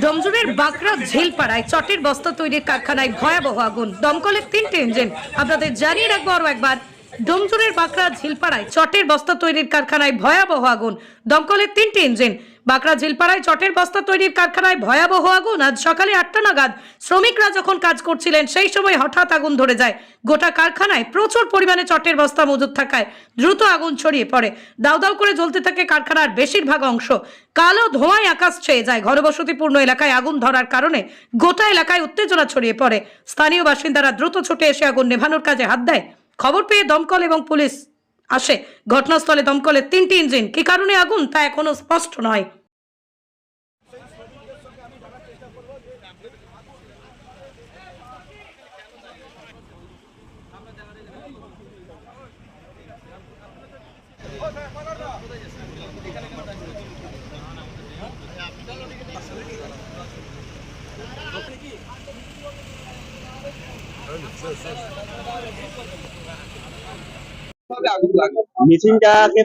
ডমজুরের বাঁকড়া ঝিলপাড়ায় চটের বস্তা তৈরির কারখানায় ভয়াবহ আগুন। দমকলের তিনটে ইঞ্জিন। আপনাদের জানিয়ে রাখব আরও একবার। ডোমজুরের বাঁকড়া ঝিলপাড়ায় চটের বস্তা তৈরির কারখানায় ভয়াবহ আগুন। দমকলের তিনটে ইঞ্জিন। বাঁকড়া ঝিলপাড়ায় চটের বস্তা তৈরির কারখানায় ভয়াবহ আগুন। আজ সকালে আটটা নাগাদ শ্রমিকরা যখন কাজ করছিলেন, সেই সময় হঠাৎ আগুন ধরে যায়। গোটা কারখানায় প্রচুর পরিমাণে চটের বস্তা মজুদ থাকায় দ্রুত আগুন ছড়িয়ে পড়ে। দাউ দাউ করে জ্বলতে থাকে কারখানার বেশিরভাগ অংশ। কালো ধোঁয়ায় আকাশ ছেয়ে যায়। ঘনবসতিপূর্ণ এলাকায় আগুন ধরার কারণে গোটা এলাকায় উত্তেজনা ছড়িয়ে পড়ে। স্থানীয় বাসিন্দারা দ্রুত ছুটে এসে আগুন নেভানোর কাজে হাত দেয়। খবর পেয়ে দমকল এবং পুলিশ আসে। ঘটনাস্থলে দমকলের তিনটি ইঞ্জিন। কি কারণে আগুন? তা এখনও স্পষ্ট নয়।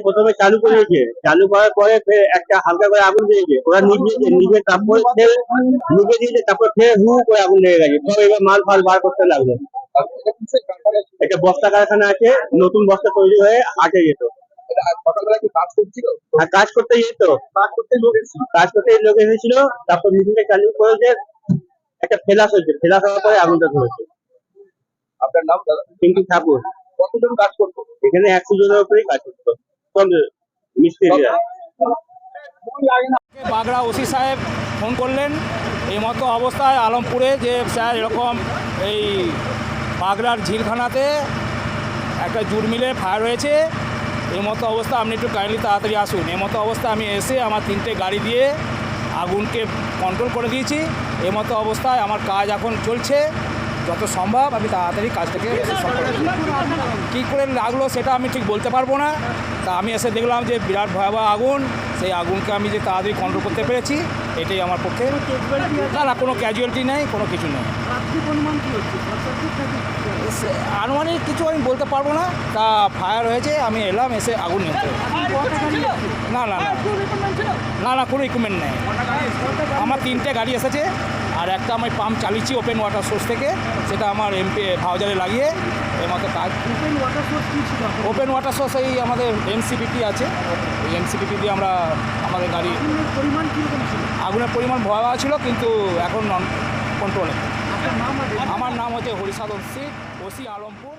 প্রথমে চালু করেছে। চালু করার পরে একটা হালকা করে আগুন ওরা নিজে দিয়েছে, তারপর ফের হু করে আগুন লেগে গেছে। এবার মাল ফাল বার করতে লাগল। একটা বস্তা কারখানা আছে, নতুন বস্তা তৈরি হয়ে যেত। কাজ করতে যেত। কাজ করতে লোক এসেছিল, তারপর মেশিনটা চালু করেছে, একটা ফেলাস হয়েছে। ফেলাস হওয়ার পরে আগুনটা ধরেছে। আপনার নাম দাদা? পিঙ্কি ঠাকুর। কতজন কাজ করতো? এখানে একশো জনের উপরেই কাজ করতো। সব মিস্ত্রিরা বাগড়া ওসি সাহেব ফোন করলেন। এই মতো অবস্থায় আলমপুরে যে স্যার এরকম এই বাগড়ার ঝিলখানাতে একটা জুট মিলে ফায়ার হয়েছে। এই মতো অবস্থা আপনি একটু কাইন্ডলি তাড়াতাড়ি আসুন। এই মতো অবস্থা আমি এসে আমার তিনটে গাড়ি দিয়ে আগুনকে কন্ট্রোল করে দিয়েছি। এই মতো অবস্থায় আমার কাজ এখন চলছে। যত সম্ভব আমি তাড়াতাড়ি কাজটাকে কী করে লাগল সেটা আমি ঠিক বলতে পারব না। তা আমি এসে দেখলাম যে বিরাট ভয়াবহ আগুন। সেই আগুনকে আমি যে তাড়াতাড়ি কন্ট্রোল করতে পেরেছি, এটাই আমার পক্ষে না না, কোনো ক্যাজুয়ালিটি নেই, কোনো কিছু নেই। আনুমানিক কিছু আমি বলতে পারব না। তা ফায়ার হয়েছে, আমি এলাম, এসে আগুন নিয়ন্ত্রণ না না না। না না, কোনো ইকুইপমেন্ট নেই। আমার তিনটে গাড়ি এসেছে। আর একটা আমি পাম্প চালিয়েছি ওপেন ওয়াটার সোর্স থেকে সেটা আমার এমপি ভাউজারে লাগিয়ে এর মতো কাজ ওপেন ওয়াটার সোর্স এই আমাদের এমসিপিটি আছে। এই এমসিপিটি দিয়ে আমরা আমাদের গাড়ি আগুনের পরিমাণ ভয়াবহ ছিল কিন্তু এখন নন কন্ট্রোলে আমার নাম হচ্ছে হরিসাধন সিং ওসি আলমপুর